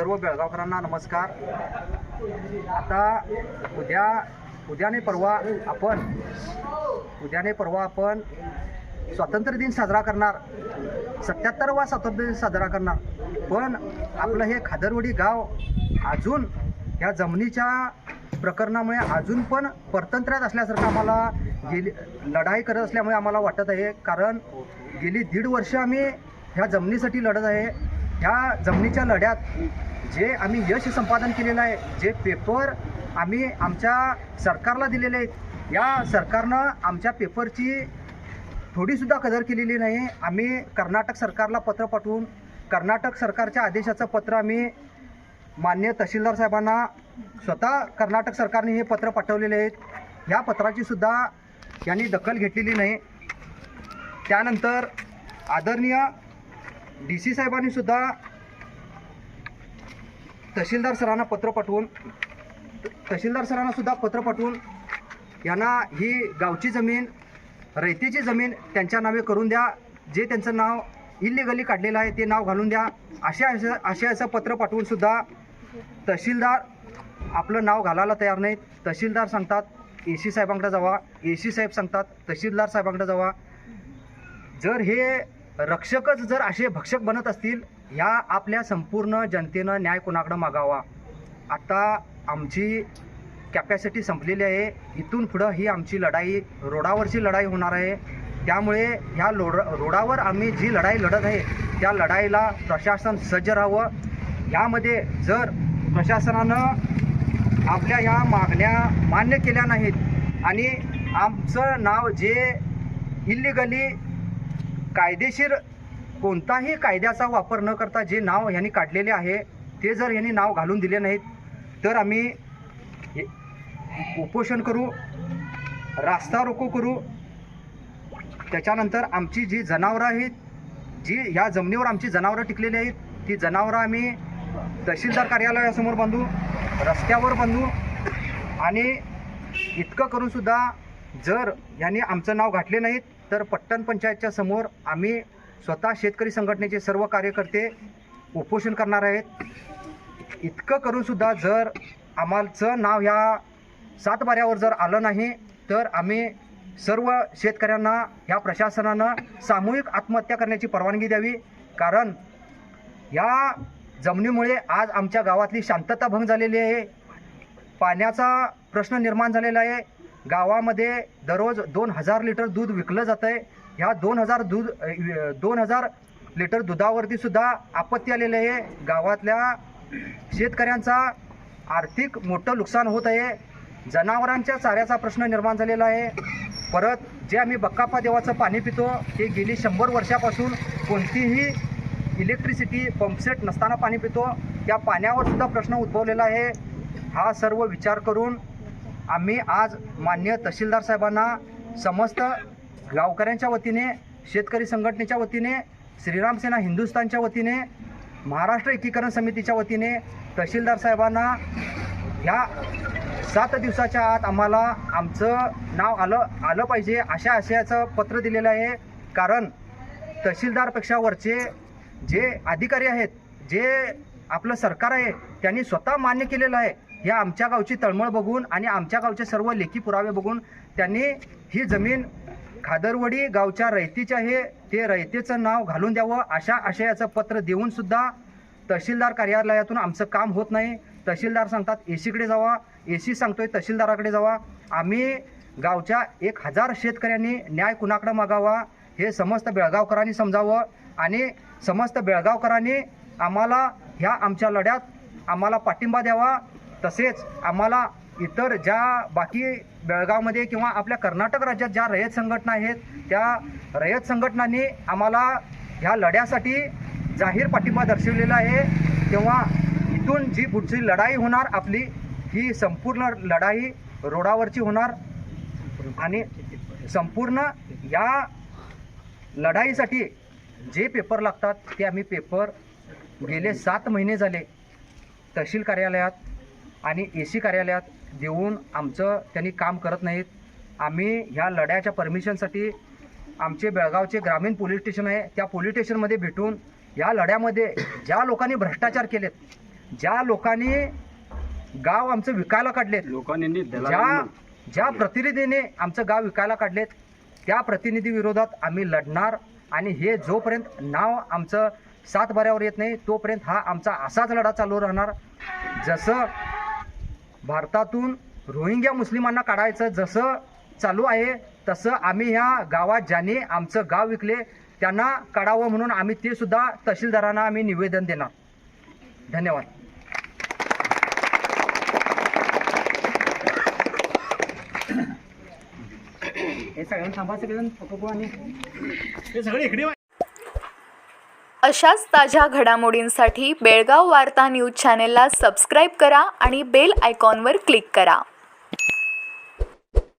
सर्व बेळगावकरांना नमस्कार. आता उद्या उद्याने परवा आपण उद्याने परवा आपण स्वातंत्र्य दिन साजरा करणार. सत्याहत्तरवा स्वातंत्र्य दिन साजरा करणार. पण आपलं हे खादरवडी गाव अजून ह्या जमिनीच्या प्रकरणामुळे अजून पण परतंत्र्यात असल्यासारखं आम्हाला गेली लढाई करत असल्यामुळे आम्हाला वाटत आहे. कारण गेली दीड वर्ष आम्ही ह्या जमिनीसाठी लढत आहे. ह्या जमिनीच्या लढ्यात जे आम्ही यश संपादन केलेलं आहे जे पेपर आम्ही आमच्या सरकारला दिलेले आहेत या सरकारनं आमच्या पेपरची थोडीसुद्धा कदर केलेली नाही. आम्ही कर्नाटक सरकारला पत्र पाठवून कर्नाटक सरकारच्या आदेशाचं पत्र आम्ही मान्य तहसीलदार साहेबांना स्वतः कर्नाटक सरकारने हे पत्र पाठवलेले आहेत. ह्या पत्राचीसुद्धा यांनी दखल घेतलेली नाही. त्यानंतर आदरणीय डी सी साहेबांनीसुद्धा तहसीलदार सरांना पत्र पाठवून तहसीलदार सरांना सुद्धा पत्र पाठवून यांना ही गावची जमीन रयतेची जमीन त्यांच्या नावे करून द्या. जे त्यांचं नाव इलिगली काढलेलं आहे ते नाव घालून द्या. अशा आशयाचं असं पत्र पाठवून सुद्धा तहसीलदार आपलं नाव घालायला तयार नाहीत. तहसीलदार सांगतात ए सी साहेबांकडे जावा. ए सी साहेब सांगतात तहसीलदार साहेबांकडे जावा. जर हे रक्षकच जर असे भक्षक बनत असतील या आपल्या संपूर्ण जनतेनं न्याय कोणाकडं मागावा? आता आमची कॅपॅसिटी संपलेली आहे. इथून पुढं ही आमची लढाई रोडावरची लढाई होणार आहे. त्यामुळे ह्या लोड रोडावर आम्ही जी लढाई लढत आहे त्या लढाईला प्रशासन सज्ज राहावं. यामध्ये जर प्रशासनानं आपल्या ह्या मागण्या मान्य केल्या नाहीत आणि आमचं नाव जे इल्लिगली कायदेशीर कोणताही कायद्याचा वापर न करता जे नाव यांनी काढलेले आहे ते जर यांनी नाव घालून दिले नाहीत तर आम्ही उपोषण करू रास्ता रोको करू. त्याच्यानंतर आमची जी जनावरं आहेत जी ह्या जमिनीवर आमची जनावरं टिकलेली आहेत ती जनावरं आम्ही तहसीलदार कार्यालयासमोर बांधू रस्त्यावर बांधू. आणि इतकं करूनसुद्धा जर यांनी आमचं नाव घातले नाहीत तर पट्टण पंचायतच्या समोर आम्ही स्वतः शेतकरी संघटनेचे सर्व कार्यकर्ते उपोषण करणार आहेत. इतकं करूनसुद्धा जर आम्हाचं नाव ह्या सातबाऱ्यावर जर आलं नाही तर आम्ही सर्व शेतकऱ्यांना ह्या प्रशासनानं सामूहिक आत्महत्या करण्याची परवानगी द्यावी. कारण या जमिनीमुळे आज आमच्या गावातली शांतता भंग झालेली आहे. पाण्याचा प्रश्न निर्माण झालेला आहे. गावामध्ये दररोज दोन हजार लिटर दूध विकलं जातं आहे ह्या दोन हजार दूध दोन हजार लिटर दुधावरती सुद्धा आपत्ती आलेली आहे. गावातल्या शेतकऱ्यांचा आर्थिक मोठं नुकसान होत आहे. जनावरांच्या चाऱ्याचा प्रश्न निर्माण झालेला आहे. परत जे आम्ही बक्काप्पा देवाचं पाणी पितो ते गेली शंभर वर्षापासून कोणतीही इलेक्ट्रिसिटी पंपसेट नसताना पाणी पितो. त्या पाण्यावर सुद्धा प्रश्न उद्भवलेला आहे. हा सर्व विचार करून आम्ही आज मान्य तहसीलदार साहेबांना समस्त गावकऱ्यांच्या वतीने शेतकरी संघटनेच्या वतीने श्रीराम सेना हिंदुस्थानच्या वतीने महाराष्ट्र एकीकरण समितीच्या वतीने तहसीलदार साहेबांना ह्या सात दिवसाच्या आत आम्हाला आमचं नाव आलं आलं पाहिजे अशा आशयाचं पत्र दिलेलं आहे. कारण तहसीलदारपेक्षावरचे जे अधिकारी आहेत जे आपलं सरकार आहे त्यांनी स्वतः मान्य केलेलं आहे. या आमच्या गावची तळमळ बघून आणि आमच्या गावचे सर्व लेखी पुरावे बघून त्यांनी ही जमीन खादरवडी गावच्या रयतीच्या हे ते रयतेचं नाव घालून द्यावं अशा आशयाचं पत्र देऊन सुद्धा तहसीलदार कार्यालयातून आमचं काम होत नाही. तहसीलदार सांगतात ए सीकडे जावा. ए सी सांगतोय तहसीलदाराकडे जावा. आम्ही गावच्या एक हजार शेतकऱ्यांनी न्याय कुणाकडे मागावा हे समस्त बेळगावकरांनी समजावं आणि समस्त बेळगावकरांनी आम्हाला ह्या आमच्या लढ्यात आम्हाला पाठिंबा द्यावा. तसेच आम्हाला इतर ज्या बाकी बेळगावमध्ये किंवा आपल्या कर्नाटक राज्यात ज्या रयत संघटना आहेत त्या रयत संघटनांनी आम्हाला ह्या लढ्यासाठी जाहीर पाठिंबा दर्शवलेला आहे. तेव्हा इथून जी पुढची लढाई होणार आपली ही संपूर्ण लढाई रोडावरची होणार. आणि संपूर्ण या लढाईसाठी जे पेपर लागतात ते आम्ही पेपर गेले सात महिने झाले तहसील कार्यालयात आणि ए सी कार्यालयात. देऊन आमचं त्यांनी काम करत नाहीत. आम्ही ह्या लढ्याच्या परमिशनसाठी आमचे बेळगावचे ग्रामीण पोलीस स्टेशन आहे. त्या पोलीस स्टेशनमध्ये भेटून या लढ्यामध्ये ज्या लोकांनी भ्रष्टाचार केलेत ज्या लोकांनी गाव आमचं विकायला काढलेत लोकांनी ज्या ज्या प्रतिनिधीने आमचं गाव विकायला काढलेत त्या प्रतिनिधी विरोधात आम्ही लढणार आणि हे जोपर्यंत नाव आमचं सात बाऱ्यावर येत नाही तोपर्यंत हा आमचा असाच लढा चालू राहणार. जसं भारतातून रोहिंग्या मुस्लिमांना काढायचं जसं चालू आहे तसं आम्ही ह्या गावात ज्यांनी आमचं गाव विकले त्यांना काढावं म्हणून आम्ही ते सुद्धा तहसीलदारांना आम्ही निवेदन देणार. धन्यवाद. हे सगळ्यांना थांबा सगळेजण फोटो आणि हे सगळे इकडे अशाच ताज्या घडामोडींसाठी बेळगाव वार्ता न्यूज चॅनेलला सबस्क्राईब करा आणि बेल आयकॉनवर क्लिक करा.